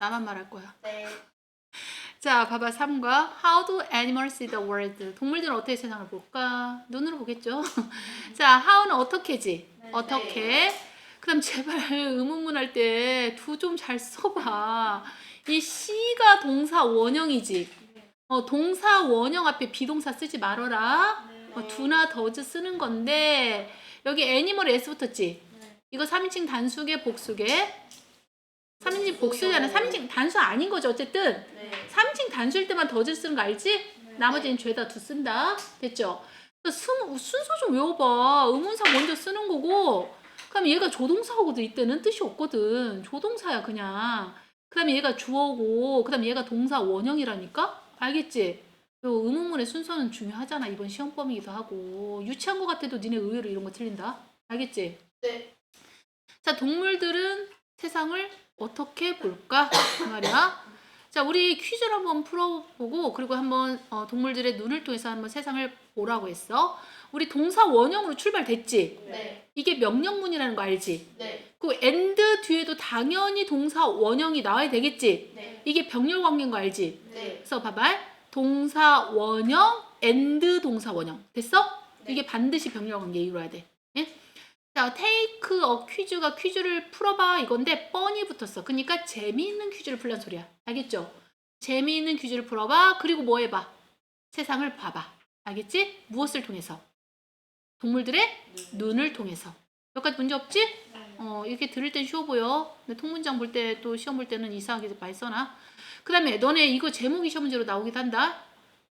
나만 말할 거야. 네. 자, 봐봐. 3과 How do animals see the world? 동물들은 어떻게 세상을 볼까? 눈으로 보겠죠. 자, how는 어떻게지? 네. 어떻게? 그다음 제발 의문문 할 때 두 좀 잘 써봐. 이 C가 동사 원형이지. 어, 동사 원형 앞에 비동사 쓰지 말아라. 어, 두나 더즈 쓰는 건데 여기 애니멀 S 붙었지. 이거 3인칭 단수계 복수계. 3인칭 복수잖아. 3인칭 단수 아닌 거죠. 어쨌든 네. 3인칭 단수일 때만 더즈 쓰는 거 알지? 나머지는 죄다 두 쓴다. 됐죠? 순, 순서 좀 외워봐. 의문사 먼저 쓰는 거고 그다음에 얘가 조동사거든. 이때는 뜻이 없거든. 조동사야 그냥. 그 다음에 얘가 주어고 그 다음에 얘가 동사 원형이라니까? 알겠지? 요 의문문의 순서는 중요하잖아. 이번 시험 범위기도 하고 유치한 거 같아도 니네 의외로 이런 거 틀린다. 알겠지? 네. 자, 동물들은 세상을 어떻게 볼까? 그 말이야. 자, 우리 퀴즈를 한번 풀어보고 그리고 한번 어, 동물들의 눈을 통해서 한번 세상을 보라고 했어. 우리 동사 원형으로 출발됐지. 네. 이게 명령문이라는 거 알지? 네. 그 and 뒤에도 당연히 동사 원형이 나와야 되겠지. 네. 이게 병렬 관계인 거 알지? 네. 그래서 봐봐. 동사 원형 and 동사 원형. 됐어? 네. 이게 반드시 병렬 관계 이루어야 돼. 예? 자, take a 퀴즈가 퀴즈를 풀어봐 이건데 뻔히 붙었어. 그러니까 재미있는 퀴즈를 풀란 소리야. 알겠죠? 재미있는 퀴즈를 풀어봐. 그리고 뭐 해봐? 세상을 봐봐. 알겠지? 무엇을 통해서? 동물들의 눈을 통해서. 여기까지 문제 없지? 어, 이렇게 들을 땐 쉬워 보여. 근데 통문장 볼 때 또 시험 볼 때는 이상하게 많이 써놔. 그 다음에 너네 이거 제목이 시험 문제로 나오기도 한다.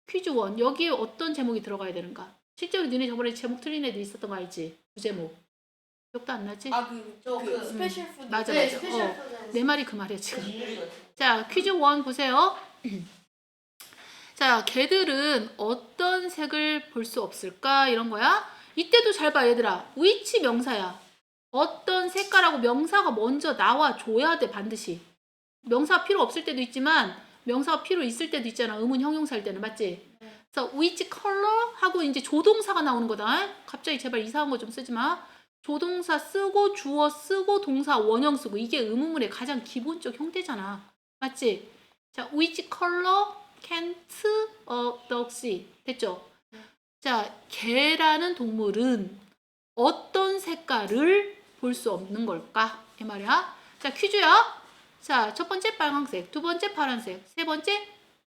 퀴즈 원. 여기에 어떤 제목이 들어가야 되는가? 실제로 너네 저번에 제목 틀린 애들 있었던 거 알지? 두 제목. 기억도 안 나지? 아그 저그 음. 스페셜 푸드. 맞아, 네, 맞아. 스페셜 어. 푸드. 내 말이 그 말이야 지금. 자, 퀴즈 원 보세요. 자, 개들은 어떤 색을 볼 수 없을까? 이런 거야. 이때도 잘 봐, 얘들아. 위치 명사야. 어떤 색깔하고 명사가 먼저 나와 줘야 돼, 반드시. 명사 필요 없을 때도 있지만 명사가 필요 있을 때도 있잖아. 의문 형용사일 때는 맞지? 그래서 which color 하고 이제 조동사가 나오는 거다. 갑자기 제발 이상한 거 좀 쓰지 마. 조동사 쓰고 주어 쓰고 동사 원형 쓰고 이게 의문문의 가장 기본적 형태잖아. 맞지? 자, which color can't dog see? 됐죠? 자, 개라는 동물은 어떤 색깔을 볼 수 없는 걸까? 이 말이야. 자, 퀴즈야. 자, 첫 번째 빨강색, 두 번째 파란색, 세 번째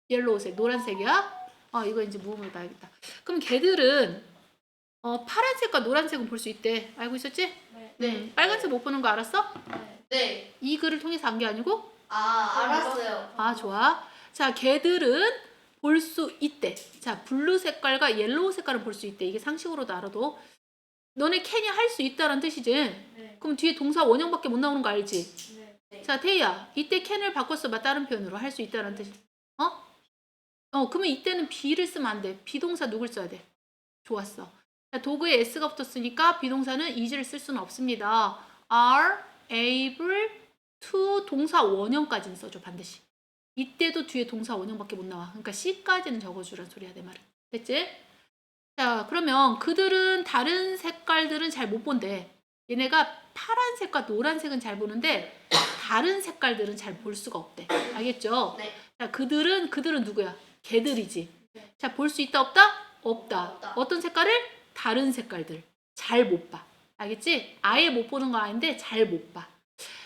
옐로우색, 노란색이야. 어, 이거 이제 무음으로 봐야겠다. 그럼 개들은 어, 파란색과 노란색은 볼 수 있대. 알고 있었지? 네. 네. 빨간색 못 보는 거 알았어? 네. 이 글을 통해서 안 게 아니고? 아 알았어요. 아, 좋아. 자, 개들은 볼 수 있대. 자, 블루 색깔과 옐로우 색깔을 볼수 있대. 이게 상식으로도 알아도. 너네 캔이 할 수 있다는 뜻이지. 네. 그럼 뒤에 동사 원형밖에 못 나오는 거 알지? 네. 네. 자, 태희야. 이때 캔을 바꿨어 봐. 다른 표현으로 할 수 있다는 뜻. 어? 어, 그러면 이때는 be를 쓰면 안 돼. 비동사 누굴 써야 돼? 좋았어. 자, 도구에 s가 붙었으니까 비동사는 is를 쓸 수는 없습니다. are able to 동사 원형까지는 써줘 반드시. 이때도 뒤에 동사 원형밖에 못 나와. 그러니까 C까지는 적어주란 소리야 내 말은. 됐지? 자 그러면 그들은 다른 색깔들은 잘 못 본대. 얘네가 파란색과 노란색은 잘 보는데 다른 색깔들은 잘 볼 수가 없대. 알겠죠? 네. 자 그들은 그들은 누구야? 개들이지. 네. 자볼 수 있다 없다? 없다. 없다. 어떤 색깔을? 다른 색깔들. 잘 못 봐. 알겠지? 아예 못 보는 거 아닌데 잘 못 봐.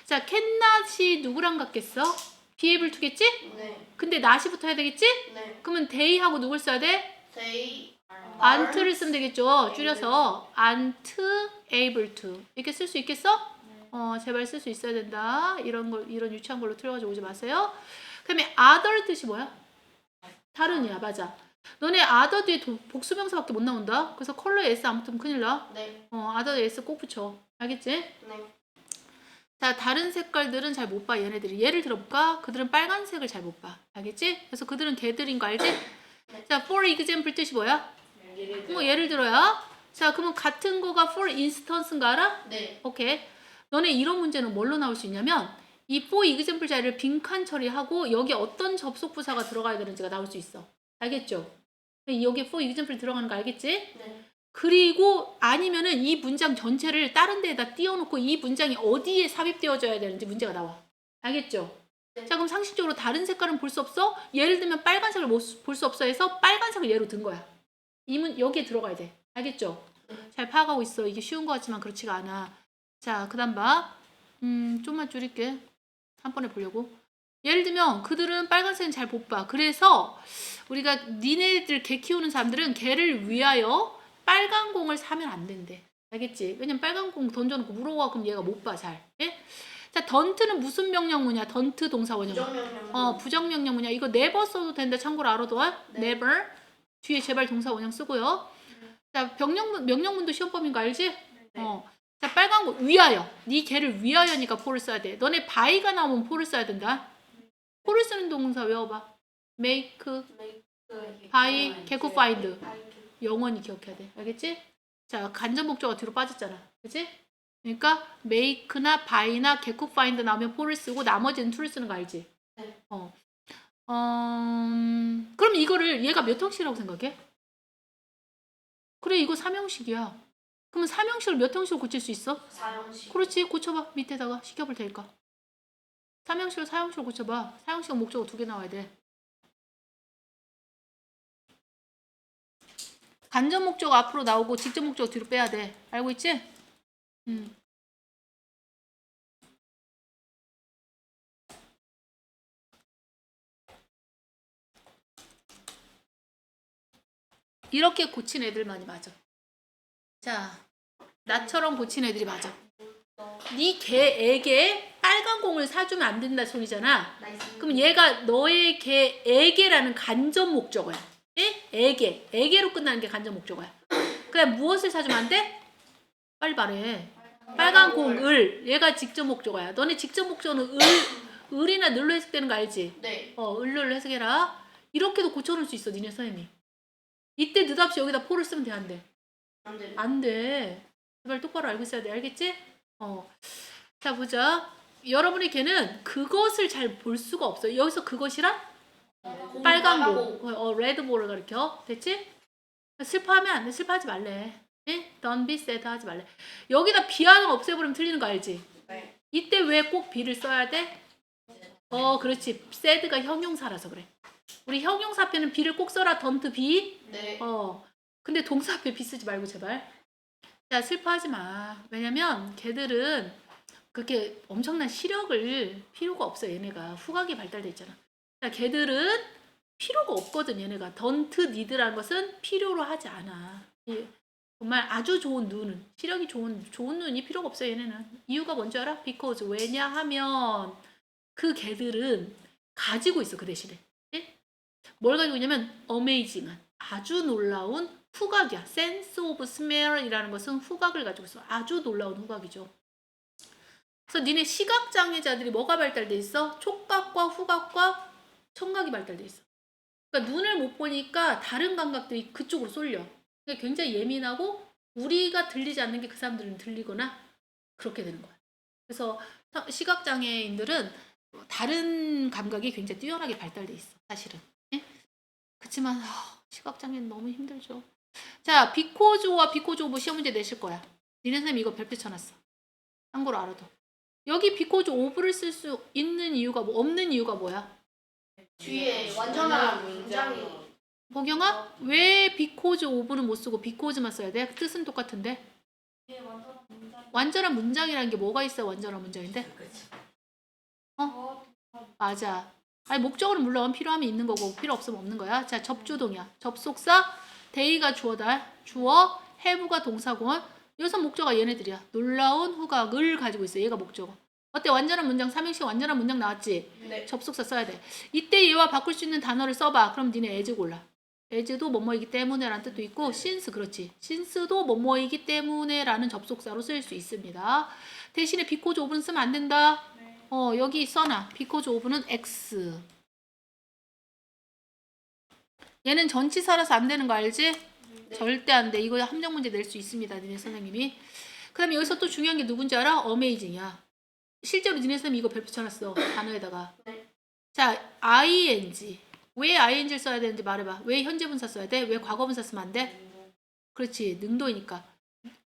자, 캔낫이 누구랑 같겠어? able to겠지? 네. 근데 not이 붙어야 되겠지? 네. 그러면 they하고 누굴 써야 돼? They aren't를 쓰면 되겠죠. 줄여서 aren't able to 이렇게 쓸 수 있겠어? 어, 제발 쓸 수 있어야 된다. 이런 걸 이런 유치한 걸로 틀어가지고 오지 마세요. 그다음에 other 뜻이 뭐야? 다른이야, 맞아. 너네 other 뒤에 도- 복수명사밖에 못 나온다. 그래서 컬러 s 안 붙으면 큰일 나. 네. 어, other s 꼭 붙여. 알겠지? 네. 자, 다른 색깔들은 잘 못 봐, 얘네들이. 예를 들어볼까? 그들은 빨간색을 잘 못 봐. 알겠지? 그래서 그들은 개들인 거 알지? 자, for example 뜻이 뭐야? 뭐 예를 들어요. 자, 그러면 같은 거가 for instance인가 알아? 네. 오케이. 너네 이런 문제는 뭘로 나올 수 있냐면 이 for example 자리를 빈칸 처리하고 여기 어떤 접속 부사가 들어가야 되는지가 나올 수 있어. 알겠죠? 여기 for example 들어가는 거 알겠지? 네. 그리고 아니면은 이 문장 전체를 다른 데에다 띄워놓고 이 문장이 어디에 삽입되어져야 되는지 문제가 나와. 알겠죠? 자 그럼 상식적으로 다른 색깔은 볼 수 없어? 예를 들면 빨간색을 볼 수 없어 해서 빨간색을 예로 든 거야. 이 문 여기에 들어가야 돼. 알겠죠? 잘 파악하고 있어. 이게 쉬운 것 같지만 그렇지가 않아. 자 그 다음 봐. 음 좀만 줄일게. 한 번에 보려고. 예를 들면 그들은 빨간색은 잘 못 봐. 그래서 우리가 니네들 개 키우는 사람들은 개를 위하여 빨간 공을 사면 안 된대. 알겠지? 왜냐면 빨간 공 던져놓고 물어봐 그럼 얘가 못 봐 잘. 예? 자 던트는 무슨 명령문이야? 던트 동사 원형. 부정명령. 어 부정명령문이야. 이거 never 써도 된다. 참고로 알아둬. 네. never 뒤에 제발 동사 원형 쓰고요. 자 명령문 명령문도 시험법인 거 알지? 네. 어. 자 빨간 거 위하여. 네 개를 위하여니까 포를 써야 돼. 너네 바이가 나오면 포를 써야 된다. 포를 쓰는 동사 외워봐. make 바이, 개코 파인드. 영원히 기억해야 돼. 알겠지? 자, 간접 목적어 뒤로 빠졌잖아. 그치? 그러니까 make나 buy나 get find 나오면 for를 쓰고 나머지는 to를 쓰는 거 알지? 네. 어. 어, 음, 그럼 이거를 얘가 몇 형식이라고 생각해? 그래, 이거 삼형식이야. 그러면 삼형식을 몇 형식으로 고칠 수 있어? 사형식. 그렇지, 고쳐봐. 밑에다가 시켜볼 테니까. 삼형식을 사형식으로 고쳐봐. 사형식은 목적어 두 개 나와야 돼. 간접 목적 앞으로 나오고 직접 목적 뒤로 빼야 돼. 알고 있지? 음. 이렇게 고친 애들만이 맞아. 자, 나처럼 고친 애들이 맞아. 네 개에게 빨간 공을 사주면 안 된다 소리잖아. 그럼 얘가 너의 개에게라는 간접 목적어야. 예? 에게. 에게로 끝나는 게 간접 목적어야. 그럼 무엇을 사주면 안 돼? 빨리 말해. 빨간 공, 을. 얘가 직접 목적어야. 너네 직접 목적어는 을, 을이나 늘로 해석되는 거 알지? 네. 어, 을로 해석해라. 이렇게도 고쳐놓을 수 있어, 니네 선생님이. 이때 느닷없이 여기다 포를 쓰면 돼, 안 돼? 안 돼. 안 돼. 제발 똑바로 알고 있어야 돼. 알겠지? 어. 자, 보자. 여러분의 개는 그것을 잘 볼 수가 없어요. 여기서 그것이란 빨간 공. 어, 레드볼을 가리켜. 됐지? 슬퍼하면 안 돼. 슬퍼하지 말래. 예? Don't be sad 하지 말래. 여기다 비 하나 없애버리면 틀리는 거 알지? 네. 이때 왜 꼭 비를 써야 돼? 어, 그렇지. sad가 형용사라서 그래. 우리 형용사 앞에는 비를 꼭 써라. don't be. 네. 어. 근데 동사 앞에 비 쓰지 말고 제발. 야, 슬퍼하지 마. 왜냐면 걔들은 그렇게 엄청난 시력을 필요가 없어 얘네가 후각이 발달돼 있잖아. 야, 걔들은 필요가 없거든 얘네가. 던트 니드라는 것은 필요로 하지 않아. 이 정말 아주 좋은 눈은 시력이 좋은 좋은 눈이 필요가 없어 얘네는. 이유가 뭔지 알아? because 왜냐하면 그 개들은 가지고 있어 그 대신에. 예? 뭘 가지고 있냐면 어메이징한 아주 놀라운 후각이야. sense of smell이라는 것은 후각을 가지고 있어. 아주 놀라운 후각이죠. 그래서 니네 시각 장애자들이 뭐가 발달돼 있어? 촉각과 후각과 청각이 발달돼 있어. 그러니까 눈을 못 보니까 다른 감각들이 그쪽으로 쏠려. 그러니까 굉장히 예민하고 우리가 들리지 않는 게 그 사람들은 들리거나 그렇게 되는 거야. 그래서 시각 장애인들은 다른 감각이 굉장히 뛰어나게 발달돼 있어. 사실은. 예? 그렇지만 시각 장애는 너무 힘들죠. 자, 비코조와 비코조부 시험 문제 내실 거야. 니네 선생님 이거 별표 쳐놨어. 참고로 알아도. 여기 비코조 오브를 쓸 수 있는 이유가 뭐 없는 이유가 뭐야? 뒤에 완전한 문장이. 보경아 왜 비코즈 오브는 못 쓰고 비코즈만 써야 돼? 뜻은 똑같은데 완전한 문장이라는 게 뭐가 있어 완전한 문장인데? 어? 맞아. 아니 목적어는 물론 필요하면 있는 거고 필요 없으면 없는 거야. 자 접주동이야. 접속사 데이가 주어다. 주어 해부가 동사고 여기서 목적어가 얘네들이야. 놀라운 후각을 가지고 있어. 얘가 목적어. 어때 완전한 문장 삼행시 완전한 문장 나왔지? 네. 접속사 써야 돼. 이때 얘와 바꿀 수 있는 단어를 써봐. 그럼 니네 as 골라. as도 뭐뭐이기 때문에라는 뜻도 있고 since 그렇지. since도 뭐뭐이기 때문에라는 접속사로 쓸 수 있습니다. 대신에 because of는 쓰면 안 된다. 어 여기 써놔. because of는 x. 얘는 전치사라서 안 되는 거 알지? 절대 안 돼. 이거 함정 문제 낼 수 있습니다. 니네 선생님이. 그 다음에 여기서 또 중요한 게 누군지 알아? 어메이징이야. 실제로 니네 선생님이 이거 별표 쳐놨어. 단어에다가. 네. 자, ing. 왜 ing를 써야 되는지 말해봐. 왜 현재 분사 써야 돼? 왜 과거 분사 쓰면 안 돼? 그렇지. 능도이니까.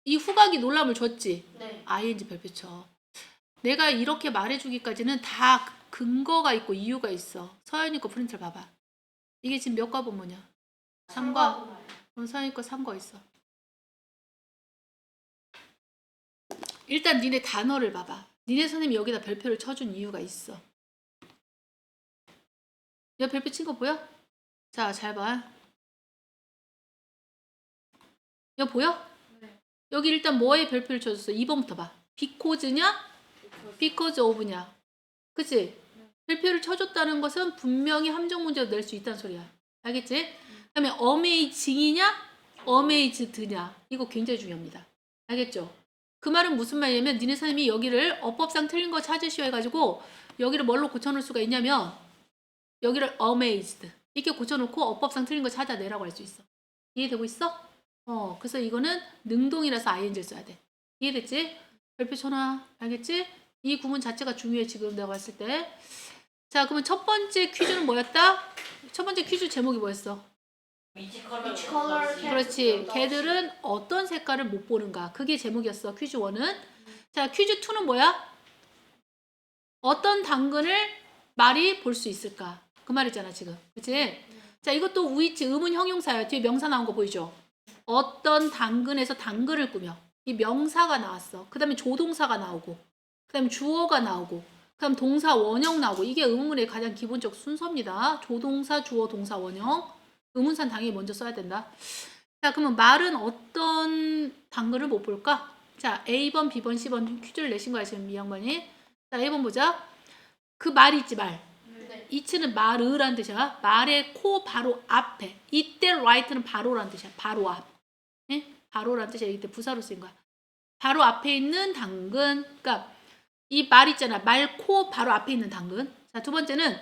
이 후각이 놀람을 줬지. 네. ing 별표 쳐. 내가 이렇게 말해주기까지는 다그 근거가 있고 이유가 있어. 서연이 거 프린트를 봐봐. 이게 지금 몇과 본문이야? 3과. 그럼 서연이 거 3과 있어. 일단 니네 단어를 봐봐. 니네 선생님이 여기다 별표를 쳐준 이유가 있어. 여기 별표 친 거 보여? 자, 잘 봐. 여기 보여? 여기 일단 뭐에 별표를 쳐줬어? 2번부터 봐. 비코즈냐? 비코즈 오브냐? 그치? 별표를 쳐줬다는 것은 분명히 함정 문제로 낼 수 있다는 소리야. 알겠지? 그 다음에 어메이징이냐? 어메이즈드냐? 이거 굉장히 중요합니다. 알겠죠? 그 말은 무슨 말이냐면 니네 선생님이 여기를 어법상 틀린 거 찾으시오 해가지고 여기를 뭘로 고쳐놓을 수가 있냐면 여기를 amazed 이렇게 고쳐놓고 어법상 틀린 거 찾아내라고 할 수 있어. 이해되고 있어? 어, 그래서 이거는 능동이라서 ing를 써야 돼. 이해됐지? 별표 쳐놔. 알겠지? 이 구문 자체가 중요해 지금 내가 봤을 때. 자, 그러면 첫 번째 퀴즈는 뭐였다? 첫 번째 퀴즈 제목이 뭐였어? 위치 위치 그렇지. 걔들은 어떤 색깔을 못 보는가? 그게 제목이었어. 퀴즈 1은. 자, 퀴즈 2는 뭐야? 어떤 당근을 말이 볼 수 있을까? 그 말이잖아, 지금. 그치? 자, 이것도 우이치 의문 형용사야. 뒤에 명사 나온 거 보이죠? 어떤 당근에서 당근을 꾸며. 이 명사가 나왔어. 그 다음에 조동사가 나오고. 그 다음에 주어가 나오고. 그 다음 동사 원형 나오고. 이게 의문문의 가장 기본적 순서입니다. 조동사, 주어, 동사, 원형. 의문산 당연히 먼저 써야 된다. 자, 그러면 말은 어떤 당근을 못 볼까? 자, A번, B번, C번 퀴즈를 내신 거야, 지금 이 양반이. 자, A번 보자. 그 말 있지, 말. 네. 이츠는 말을란 뜻이야. 말의 코 바로 앞에. 이때 right는 바로란 뜻이야. 바로 앞. 예? 바로란 뜻이야. 이때 부사로 쓰인 거야. 바로 앞에 있는 당근. 그러니까 이 말 있잖아. 말 코 바로 앞에 있는 당근. 자, 두 번째는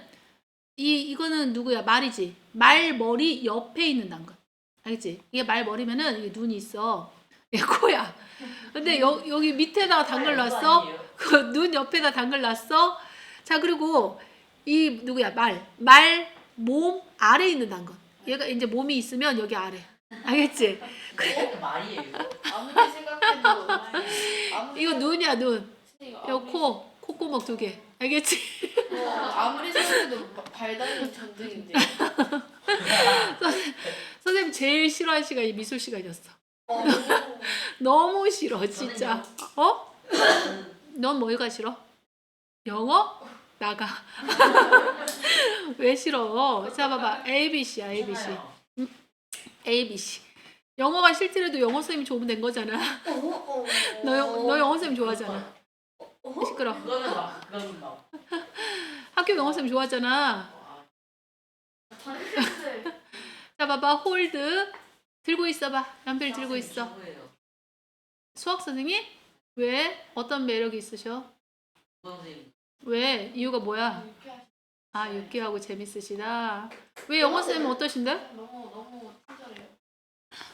이 이거는 누구야? 말이지. 말 머리 옆에 있는 당근. 알겠지? 이게 말 머리면은 이게 눈이 있어. 이게 코야. 근데 여, 여기 밑에다가 당글 놨어. 그 눈 옆에다 당글 놨어. 자, 그리고 이 누구야? 말. 말 몸 아래 있는 당근. 얘가 이제 몸이 있으면 여기 아래. 알겠지? 그게 말이에요. 아무리 생각해도 아무리 이거 눈이야, 눈. 요 코, 콧구멍 두 개. 알겠지? 어, 아무리 생각해도 발 달린 전등인데. 선생님 제일 싫어하는 시간이 미술 시간이었어. 어, 너무 싫어, 진짜. 어? 넌 뭐가 싫어? 영어? 나가. 왜 싫어? 자, 봐봐. ABC야, ABC. ABC. 영어가 싫더라도 영어 선생님이 좋으면 된 거잖아. 어, 너, 영- 너 영어 선생님 좋아하잖아. 시끄러. 그거는 막 그거는 막. 학교 영어 선생님 좋아하잖아. 자, 봐봐. 홀드. 들고 있어봐. 연필 들고 있어. 최고예요. 수학 선생님? 왜? 어떤 매력이 있으셔? 선생님. 왜? 이유가 뭐야? 아, 유쾌하고 재밌으시다. 왜 영어 선생님 어떠신데? 너무 너무 친절해요.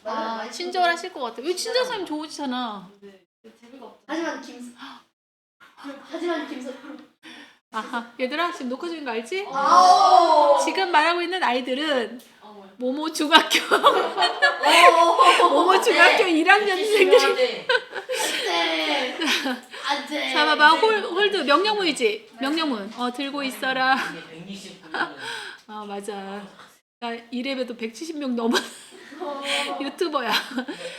아, 친절하실 것 같아. 왜 친절 선생님 좋으시잖아. 재미가 없죠. 하지만 김 하지만 김서 아하, 얘들아 지금 녹화 중인 거 알지? 아오 지금 말하고 있는 아이들은 모모 중학교, 오 모모 중학교 1학년생들이. 네. 네 안 돼 자, 봐봐. 홀, 홀드 명령문이지? 명령문. 어, 들고 있어라. 이게 129는 아, 맞아. 나 이래봬도 170명 넘은 유튜버야.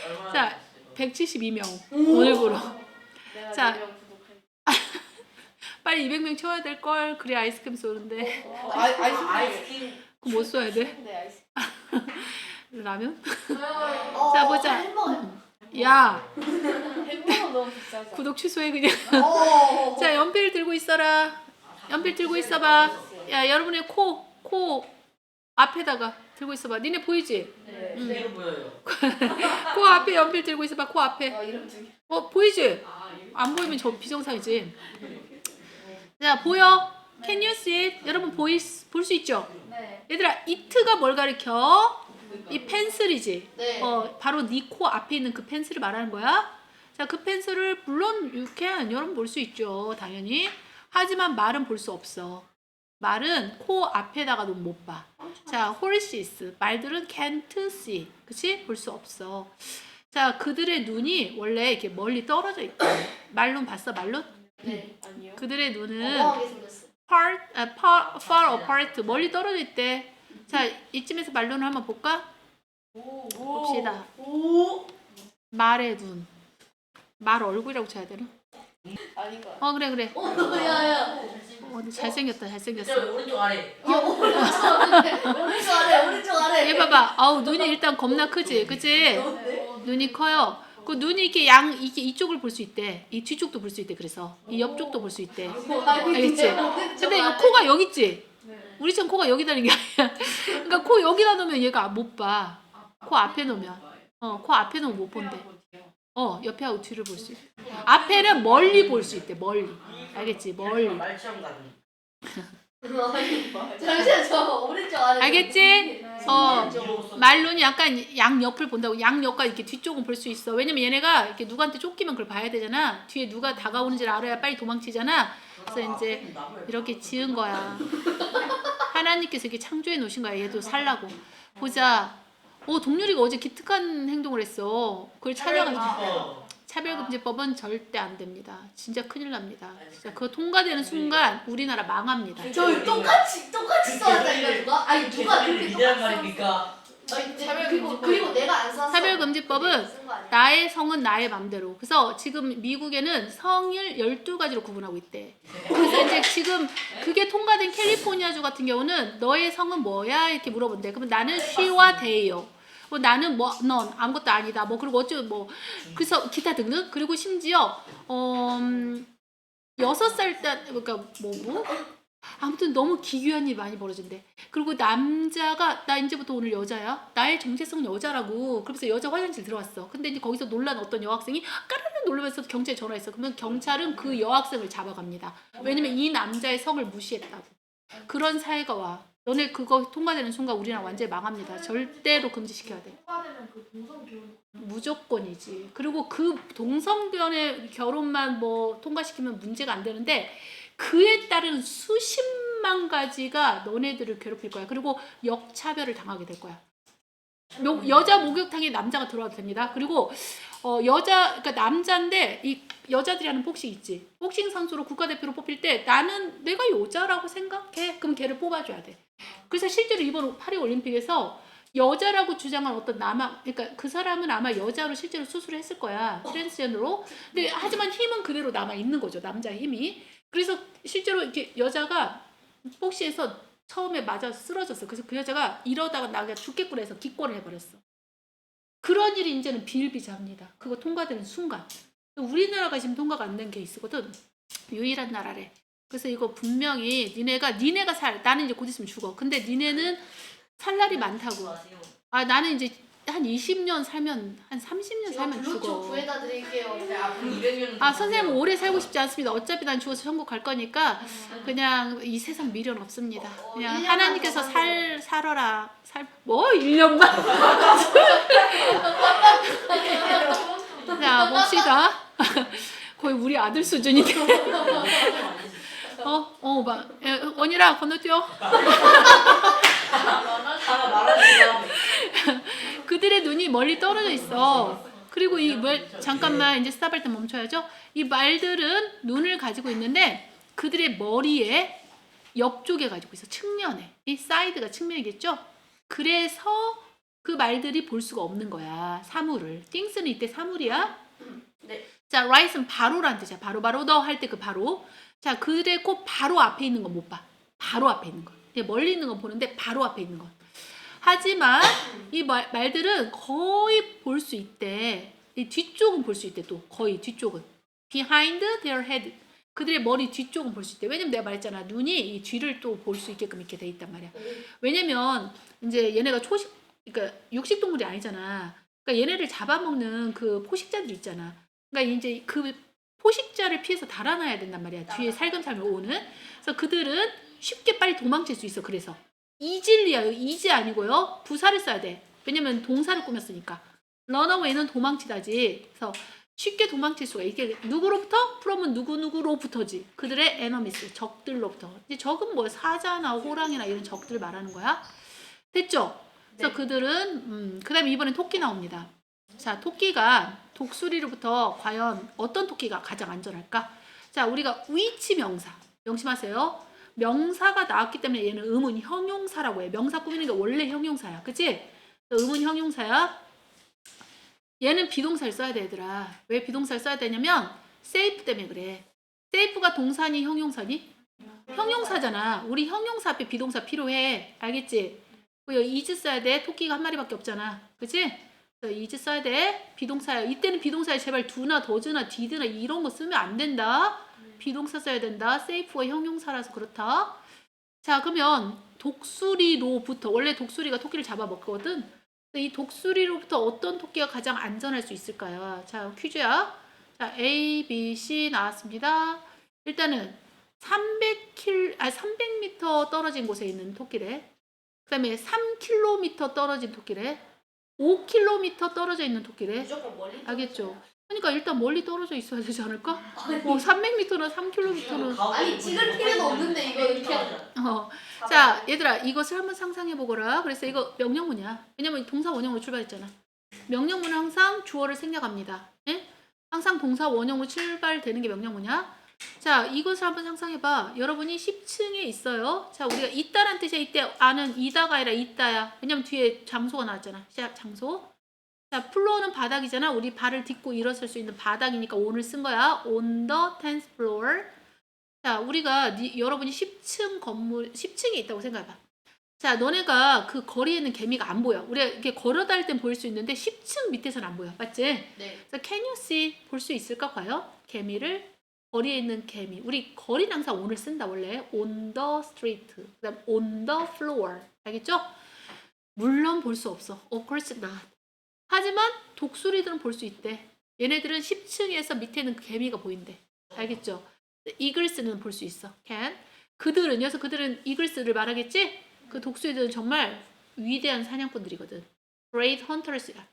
얼마나 자, 172명. 오늘부로. 자. 자 빨리 200명 채워야 될 걸. 그래 아이스크림 쏘는데. 아이 아이스 아이스크림 그거 뭐 쏘야 돼? 네 아이스 라면? 어, 자, 보자. 햄버거 야, 햄버거 너무 비싸죠 구독 취소해 그냥. 어 자, 연필 들고 있어라. 연필 들고 있어봐. 야, 여러분의 코, 코 앞에다가 들고 있어봐. 니네 보이지? 네. 그대로 보여요. 코 앞에 연필 들고 있어봐. 코 앞에. 어 이름 중에 어, 보이지? 안 보이면 저 비정상이지. 자, 보여? Can you see it? 여러분 보이 볼수 있죠? 네 얘들아, 이트가 뭘 가리켜? 이 펜슬이지. 네. 어, 바로 네 코 앞에 있는 그 펜슬을 말하는 거야. 자, 그 펜슬을 물론 you can 여러분 볼 수 있죠. 당연히. 하지만 말은 볼 수 없어. 말은 코 앞에다가도 못 봐. 자, horses. 말들은 can't see. 그치? 볼 수 없어. 자, 그들의 눈이 원래 이렇게 멀리 떨어져 있다. 말룬 봤어, 말룬? 네 아니요 그들의 눈은 어마하게 생겼어 part, 아, far, far apart 멀리 떨어져 있대. 자 이쯤에서 말론을 한번 볼까? 봅시다. 오. 말의 눈. 말 얼굴이라고 쳐야 되나? 아닌 거. 어 그래 그래. 어, 야야. 어, 근데 잘생겼다 저 잘생겼어. 오른쪽 아래. 야 오른쪽 아래. 오른쪽 아래. 오른쪽 아래. 얘 봐봐. 아우 눈이 일단 겁나 크지, 그치? 네. 눈이 커요. 그 눈이 이렇게 양 이게 이쪽을 볼 수 있대. 이 뒤쪽도 볼 수 있대. 그래서 이 옆쪽도 볼 수 있대. 알겠지? 근데 이 코가 여기 있지. 우리처럼 코가 여기다 있는 게 아니야. 그러니까 코 여기다 놓으면 얘가 못 봐. 코 앞에 놓으면. 어, 코 앞에 놓으면 못 본대. 어, 옆에 하고 뒤를 볼 수 있대. 앞에는 멀리 볼 수 있대. 멀리. 알겠지? 멀리. 말처럼 가는. 잠시만 저 오른쪽 아래. 알겠지? 어. 어. 말론이 약간 양 옆을 본다고 양 옆과 이렇게 뒤쪽은 볼 수 있어. 왜냐면 얘네가 이렇게 누구한테 쫓기면 그걸 봐야 되잖아. 뒤에 누가 다가오는지를 알아야 빨리 도망치잖아. 그래서 이제 이렇게 지은 거야. 하나님께서 이렇게 창조해 놓으신 거야. 얘도 살라고. 보자. 오 동률이가 어제 기특한 행동을 했어. 그걸 찾아가. 차별금지법은 절대 안 됩니다. 진짜 큰일 납니다. 진짜 그거 통과되는 순간 우리나라 망합니다. 저 똑같이 똑같이 써왔다니까 누가? 아니 누가 그렇게 위대한 똑같이 말입니까? 아니 그리고 그리고 내가 안 썼어. 차별금지법은 쓴거 아니야? 나의 성은 나의 맘대로. 그래서 지금 미국에는 성을 12가지로 구분하고 있대. 그래서 이제 지금 그게 통과된 캘리포니아주 같은 경우는 너의 성은 뭐야? 이렇게 물어본대. 그러면 나는 she와 they요. 뭐 나는 뭐 넌 아무것도 아니다. 뭐 그리고 어쩌 뭐 그래서 기타 등등 그리고 심지어 어 음, 여섯 살 때 그러니까 뭐 뭐? 아무튼 너무 기괴한 일이 많이 벌어진대. 그리고 남자가 나 이제부터 오늘 여자야. 나의 정체성은 여자라고. 그러면서 여자 화장실 들어왔어. 근데 이제 거기서 놀란 어떤 여학생이 까르르 놀라면서 경찰에 전화했어. 그러면 경찰은 그 여학생을 잡아갑니다. 왜냐면 이 남자의 성을 무시했다고. 그런 사회가 와. 너네 그거 통과되는 순간 우리나라 완전히 망합니다. 절대로 금지시켜야 돼. 통과되면 그 동성 결혼. 무조건이지. 그리고 그 동성간의 결혼만 뭐 통과시키면 문제가 안 되는데 그에 따른 수십만 가지가 너네들을 괴롭힐 거야. 그리고 역차별을 당하게 될 거야. 요- 여자 목욕탕에 남자가 들어와도 됩니다. 그리고 어, 여자 그러니까 남자인데 이 여자들이 하는 복싱 있지. 복싱 선수로 국가대표로 뽑힐 때 나는 내가 여자라고 생각해. 그럼 걔를 뽑아줘야 돼. 그래서 실제로 이번 파리 올림픽에서 여자라고 주장한 어떤 남아 그러니까 그 사람은 아마 여자로 실제로 수술을 했을 거야. 트랜스젠더로. 근데 하지만 힘은 그대로 남아 있는 거죠 남자 힘이. 그래서 실제로 이렇게 여자가 복시에서 처음에 맞아 쓰러졌어. 그래서 그 여자가 이러다가 나가 죽겠구나 해서 기권을 해버렸어. 그런 일이 이제는 비일비재합니다. 그거 통과되는 순간. 우리나라가 지금 통과가 안 된 케이스거든. 유일한 나라래 그래서 이거 분명히 니네가 니네가 살 나는 이제 곧 있으면 죽어 근데 니네는 살 날이 많다고 아 나는 이제 한 20년 살면 한 30년 제가 살면 죽어. 구해다 드릴게요. 앞으로 200년. 아 선생님 오래 살고 싶지 않습니다. 어차피 난 죽어서 천국 갈 거니까 그냥 이 세상 미련 없습니다. 어, 그냥 년만 하나님께서 더 살 살아라 살뭐 1년만. 자 봅시다. 거의 우리 아들 수준인데. 어, 어, 봐. 에, 원이라 건너뛰어. 그들의 눈이 멀리 떨어져 있어. 그리고 이 말, 잠깐만 이제 스탑할 때 멈춰야죠. 이 말들은 눈을 가지고 있는데 그들의 머리에 옆쪽에 가지고 있어. 측면에. 이 사이드가 측면이겠죠? 그래서 그 말들이 볼 수가 없는 거야. 사물을. things는 이때 사물이야. 네. 자, right은 바로란 뜻이야. 바로 바로 너 할 때 그 바로. 자, 그들의 코 바로 앞에 있는 건 못 봐. 바로 앞에 있는 건. 멀리 있는 건 보는데 바로 앞에 있는 건. 하지만 이 말, 말들은 거의 볼 수 있대. 이 뒤쪽은 볼 수 있대 또 거의 뒤쪽은. Behind their head. 그들의 머리 뒤쪽은 볼 수 있대. 왜냐면 내가 말했잖아. 눈이 이 뒤를 또 볼 수 있게끔 이렇게 돼 있단 말이야. 왜냐면 이제 얘네가 초식, 그러니까 육식 동물이 아니잖아. 그러니까 얘네를 잡아먹는 그 포식자들 있잖아. 그러니까 이제 그 포식자를 피해서 달아나야 된단 말이야. 뒤에 살금살금 오는. 그래서 그들은 쉽게 빨리 도망칠 수 있어. 그래서 이질리야. 이지 아니고요. 부사를 써야 돼. 왜냐면 동사를 꾸몄으니까. 런어웨이는 도망치다지. 그래서 쉽게 도망칠 수가 이게 누구로부터? 프롬은 누구누구로부터지. 그들의 에너미스, 적들로부터. 이제 적은 뭐 사자나 호랑이나 이런 적들 말하는 거야. 됐죠? 그래서 네. 그들은 음, 그다음에 이번엔 토끼 나옵니다. 자, 토끼가 독수리로부터 과연 어떤 토끼가 가장 안전할까? 자, 우리가 위치 명사 명심하세요. 명사가 나왔기 때문에 얘는 의문 형용사라고 해. 명사 꾸미는 게 원래 형용사야. 그치? 의문 형용사야. 얘는 비동사를 써야 돼, 얘들아. 왜 비동사를 써야 되냐면 safe 때문에 그래. safe가 동사니 형용사니? 형용사잖아. 우리 형용사 앞에 비동사 필요해. 알겠지? is 써야 돼. 토끼가 한 마리밖에 없잖아. 그치? Is 써야 돼. 비동사야. 이때는 비동사에 제발 do나 does나 did나 이런 거 쓰면 안 된다. 비동사 써야 된다. safe가 형용사라서 그렇다. 자, 그러면 독수리로부터 원래 독수리가 토끼를 잡아먹거든. 이 독수리로부터 어떤 토끼가 가장 안전할 수 있을까요? 자, 퀴즈야. 자, A, B, C 나왔습니다. 일단은 300km, 아 300m 떨어진 곳에 있는 토끼래. 그다음에 3km 떨어진 토끼래. 5km 떨어져 있는 토끼래. 무조건 멀리. 알겠죠? 그러니까 일단 멀리 떨어져 있어야 되지 않을까? 뭐 300m나 3km는 아니 찍을 필요도 없는데 이거 이렇게. 어. 자, 얘들아, 이것을 한번 상상해 보거라. 그래서 이거 명령문이야. 왜냐면 동사 원형으로 출발했잖아. 명령문은 항상 주어를 생략합니다. 예? 항상 동사 원형으로 출발되는 게 명령문이야. 자, 이것을 한번 상상해 봐. 여러분이 10층에 있어요. 자, 우리가 있다란 뜻이야. 이때 아는 이다가 아니라 있다야. 왜냐면 뒤에 장소가 나왔잖아. 시작 장소. 자, 플로어는 바닥이잖아. 우리 발을 딛고 일어설 수 있는 바닥이니까 on을 쓴 거야. on the 10th floor. 자, 우리가 니- 여러분이 10층 건물 10층에 있다고 생각해 봐. 자, 너네가 그 거리에 있는 개미가 안 보여. 우리가 이렇게 걸어 다닐 땐 보일 수 있는데 10층 밑에서는 안 보여. 맞지? 네. 그래서 can you see 볼 수 있을까 과연? 개미를 거리에 있는 개미. 우리 거리는 항상 on을 쓴다 원래. on the street. 그다음 on the floor. 알겠죠? 물론 볼 수 없어. Of course not. 하지만 독수리들은 볼 수 있대. 얘네들은 10층에서 밑에 있는 그 개미가 보인대. 알겠죠? 이글스는 볼 수 있어. can. 그들은 여기서 그들은 이글스를 말하겠지? 그 독수리들은 정말 위대한 사냥꾼들이거든. great hunters야.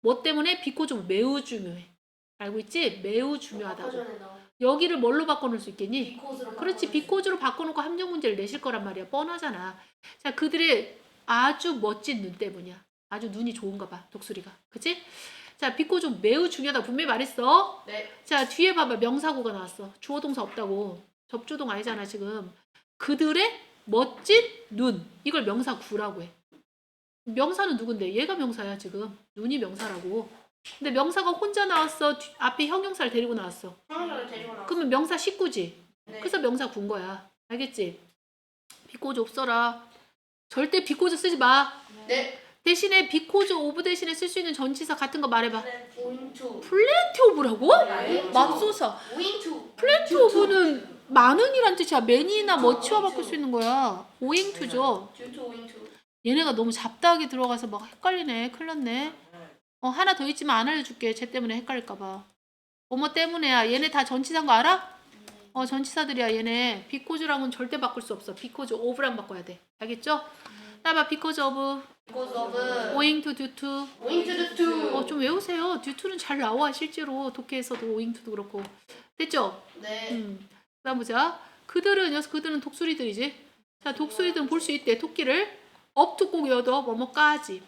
뭐 때문에 비코즈 매우 중요해. 알고 있지? 매우 중요하다고. 여기를 뭘로 바꿔놓을 수 있겠니? 그렇지 비코즈로 바꿔놓고 함정 문제를 내실 거란 말이야. 뻔하잖아. 자 그들의 아주 멋진 눈 때문이야. 아주 눈이 좋은가 봐 독수리가. 그치? 자 비코즈 매우 중요하다 분명히 말했어. 네. 자 뒤에 봐봐. 명사구가 나왔어. 주어 동사 없다고. 접주동 아니잖아 지금. 그들의 멋진 눈. 이걸 명사구라고 해. 명사는 누군데? 얘가 명사야 지금. 눈이 명사라고 근데 명사가 혼자 나왔어 뒤- 앞에 형용사를 데리고 나왔어 형사를 데리고 나왔어. 그러면 명사 식구지 네. 그래서 명사 군 거야. 알겠지? 비코즈 없어라. 절대 비코즈 쓰지 마. 네. 대신에 비코즈 오브 대신에 쓸 수 있는 전치사 같은 거 말해봐. 오인투. 플랜티 오브라고? 네. 맙소사. 오인투. 플랜티 오브는 많은이란 뜻이야. 매니나 머치와 바꿀 수 있는 거야. 오잉투죠. 듀투 오인투. 얘네가 너무 잡다하게 들어가서 막 헷갈리네. 큰일 났네. 어, 하나 더 있지만 안 알려줄게. 쟤 때문에 헷갈릴까봐. 어머 때문에야. 얘네 다 전치사인 거 알아? 어, 전치사들이야, 얘네. 비코즈랑은 절대 바꿀 수 없어. 비코즈 오브랑 바꿔야 돼. 알겠죠? 따봐, 비코즈 오브, 투 듀투. 오인투 듀투. 어, 좀 외우세요. 듀투는 잘 나와, 실제로. 독해에서도 오잉 투도 그렇고. 됐죠? 네. 음. 그 다음 보자. 그들은, 여기서 그들은 독수리들이지. 자, 독수리들은 볼 수 있대. 토끼를. 업투 꼭 여도 뭐뭐까지.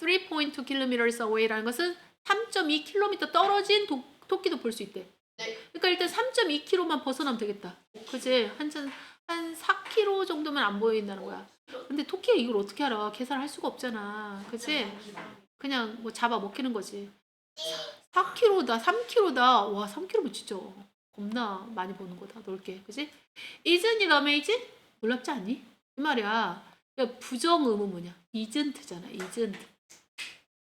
3.2 kilometers away라는 것은 3.2km 떨어진 도, 토끼도 볼 수 있대. 네. 그러니까 일단 3.2km만 벗어나면 되겠다. 그지? 한한 한 4km 정도면 안 보인다는 거야. 근데 토끼가 이걸 어떻게 알아? 계산할 수가 없잖아. 그지? 그냥 뭐 잡아 먹히는 거지. 4kg다, 3kg다. 와, 3kg면 진짜 겁나 많이 보는 거다. 넓게. 그지? isn't it amazing? 놀랍지 않니? 이 말이야. 야, 부정 의문문이야. isn't잖아. isn't.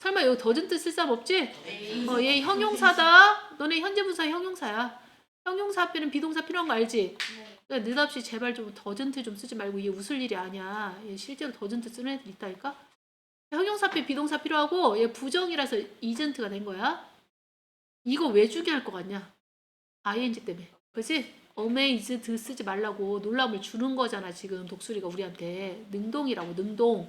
설마 여기 doesn't 쓸 사람 없지? 네. 어, 얘 형용사다. 너네 현재 분사 형용사야. 형용사 앞에는 비동사 필요한 거 알지? 네. 그러니까 느닷없이 제발 좀 더전트 좀 쓰지 말고 얘 웃을 일이 아니야. 얘 실제로 더전트 쓰는 애들 있다니까. 형용사 앞에 비동사 필요하고 얘 부정이라서 이젠트가 된 거야. 이거 왜 주게 할 것 같냐? ing 때문에. 그지? amazed 쓰지 말라고 놀람을 주는 거잖아 지금 독수리가 우리한테 능동이라고 능동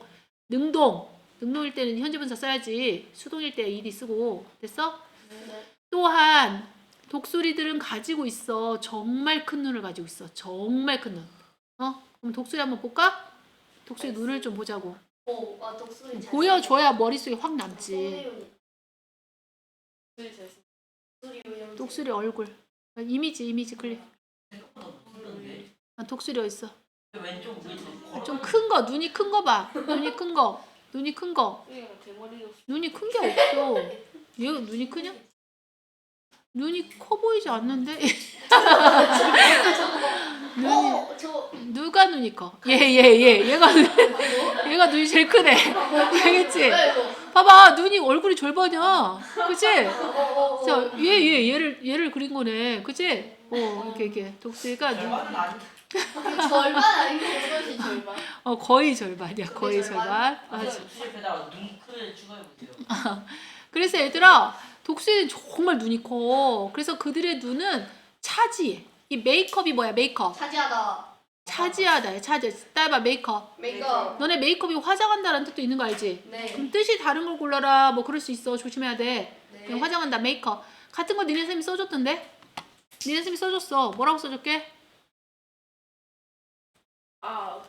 능동 능동일 때는 현재 분사 써야지 수동일 때 ed 쓰고 됐어? 네. 또한 독수리들은 가지고 있어. 정말 큰 눈을 가지고 있어. 정말 큰 눈. 어? 그럼 독수리 한번 볼까? 독수리 눈을 좀 보자고. 오, 아 독수리. 잘 보여줘야 머릿속에 확 남지. 독수리 독수리 독수리 얼굴. 이미지, 이미지 클릭. 아, 독수리 어디 있어? 왼쪽 왼쪽 좀큰 거, 눈이 큰 거 봐. 눈이 큰 거, 눈이 큰 거. 눈이 큰 게 없어. 얘 눈이 크냐? 눈이 커 보이지 않는데? 눈이 어, 저 누가 눈이 커? 얘, 얘, 얘. 얘가 눈, 얘가 눈이 제일 크네. 알겠지? 왜 이거? 봐봐, 눈이 얼굴이 절반이야. 그치? 자, 얘, 얘, 얘를, 얘를 그린 거네. 그치? 어, 이렇게, 이렇게. 독수리가 눈, 절반은 아니 절반 아니고 그것이 절반. 어, 거의 절반이야. 거의 절반? 절반. 맞아. 수입에다가 눈 크게 추가해 보세요. 그래서 얘들아, 독수리는 정말 눈이 커. 그래서 그들의 눈은 차지해. 이 메이크업이 뭐야, 메이크업? 차지하다. 차지하다, 차지. 따봐, 메이크업. 메이크업. 너네 메이크업이 화장한다라는 뜻도 있는 거 알지? 네. 그럼 뜻이 다른 걸 골라라. 뭐 그럴 수 있어. 조심해야 돼. 네. 그냥 화장한다, 메이크업. 같은 거 니네 선생님이 써줬던데? 니네 선생님이 써줬어. 뭐라고 써줄게? 아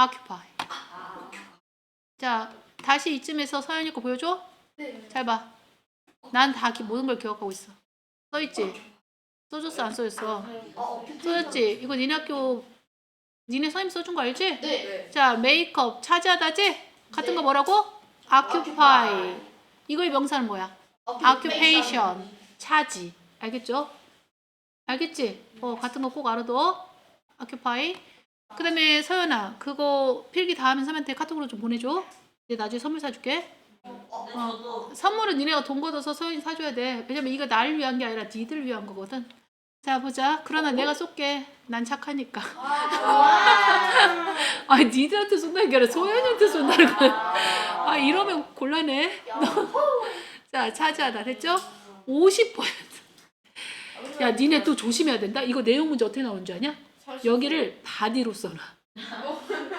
occupy. 아. 자, 다시 이쯤에서 서연이 거 보여줘? 네. 잘 봐. 난 다 모든 걸 기억하고 있어. 써있지? 써줬어, 안 써줬어? 써줬지? 이거 니네 학교, 니네 선생님 써준 거 알지? 네. 자, 메이크업 차지하다지? 같은 네. 거 뭐라고? occupy. 이거의 명사는 뭐야? occupation. 차지. 알겠죠? 알겠지? 어, 같은 거 꼭 알아둬. occupy. 그 다음에 서연아, 그거 필기 다 하면 선생님한테 카톡으로 좀 보내줘. 이제 나중에 선물 사줄게. 근데 저도 선물은 니네가 돈 걷어서 서연이 사줘야 돼. 왜냐면 이거 날 위한 게 아니라 니들 위한 거거든. 자, 보자. 그러나 내가 쏠게. 난 착하니까. 와. 아, 니들한테 쏜다는 게 아니라 소연이한테 쏜다는 거야. 아, 이러면 곤란해. 자, 차지하다. 됐죠? 50%. 야, 니네 또 조심해야 된다. 이거 내용 문제 어떻게 나오는 줄 아냐? 여기를 바디로 써놔.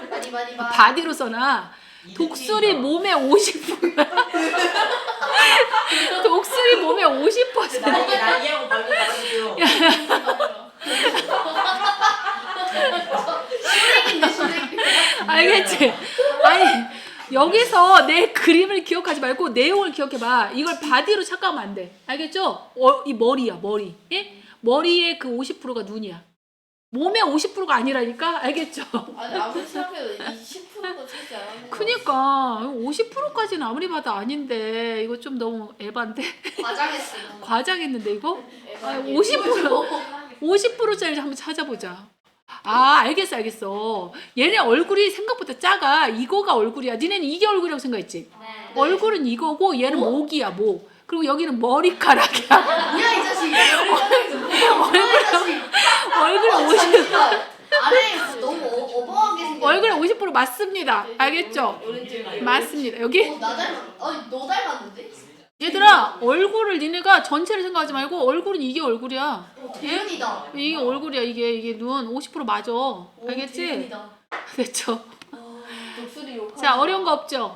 많이 많이 많이. 바디로 써놔. 독수리 몸의 50%. 독수리 몸의 50%. 나이 나이하고 발도 다르고요. 쓰레기인데 쓰레기. 알겠지? 아니 여기서 내 그림을 기억하지 말고 내용을 기억해봐. 이걸 바디로 착각하면 안 돼. 알겠죠? 어, 이 머리야 머리. 예? 머리의 그 50%가 눈이야. 몸의 50%가 아니라니까? 알겠죠? 아니 아무리 생각해도 이 10%도 채지 않았네. 그니까 50%까지는 아무리 봐도 아닌데 이거 좀 너무 에반데? 과장했어. 과장했는데 이거? 아, 이게 50% 50%짜리 한번 찾아보자. 아, 알겠어, 알겠어. 얘네 얼굴이 생각보다 작아. 이거가 얼굴이야. 니네는 이게 얼굴이라고 생각했지? 네. 얼굴은 이거고 얘는 목이야, 목. 그리고 여기는 머리카락이야. 뭐야 이 자식. 얼굴 어, 50, 자기가 아래 너무 어, 어벙하게 생겼. 얼굴 50% 맞습니다. 알겠죠? 오른쪽 맞습니다. 여기 어, 나 닮았. 아니 너 닮았는데? 얘들아 얼굴을 니네가 전체를 생각하지 말고 얼굴은 이게 얼굴이야. 대윤이다. 이게 얼굴이야. 이게 이게 눈 50% 맞아. 오, 알겠지? 대윤이다. 됐죠? 독수리 욕. 자 어려운 거 없죠?